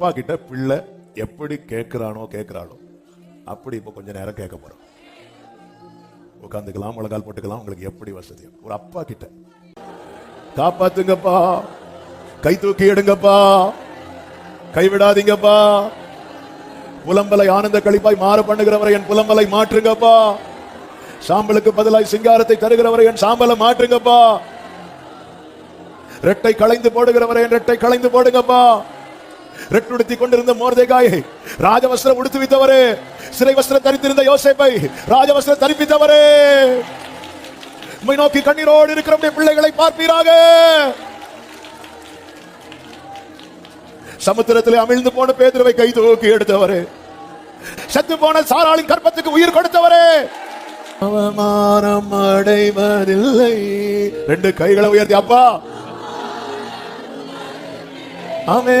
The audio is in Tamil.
அப்பா கிட்ட பிள்ளை எப்படி கேட்கிறானோ கேட்கிறாளோ அப்படி இப்போ கொஞ்ச நேரம் கேட்க போறோம். உட்காந்துக்கலாம் முழங்கால் போட்டுக்கலாம் உங்களுக்கு எப்படி வசதி ஒரு அப்பா கிட்ட. காப்பாத்துங்கப்பா. கை தூக்கி எடுங்கப்பா. கைவிடாதீங்கப்பா புலம்பலை ஆனந்த கழிப்பாய் மாற பண்ணுகிறவரை என் புலம்பலை மாற்றுங்கப்பா. சாம்பலுக்கு பதிலாய் சிங்காரத்தை தருகிறவரை என் சாம்பலை மாற்றுங்கப்பா. ரெட்டை களைந்து போடுகிறவரை என் ரெட்டை களைந்து போடுங்கப்பா. ரெட்டுடுத்தி கொண்டிருந்த மோர்தேகாயை ராஜவஸ்திரம் உடுத்து வித்தவரே சிறை வஸ்திரம் தரித்திருந்த யோசேப்பை ராஜவஸ்திரம் தரிப்பித்தவரே. உண்மை நோக்கி கண்ணீரோடு இருக்கிற பிள்ளைகளை பார்ப்பீராக. சமுத்திரத்தில் அமிழ்ந்து போன பேதுருவை கை தூக்கி எடுத்தவரே. செத்து போன சாராளின் கற்பத்துக்கு உயிர் கொடுத்தவரே. அவமானம் அடைவதில்லை. ரெண்டு கைகளை உயர்த்தி அப்பா. அமே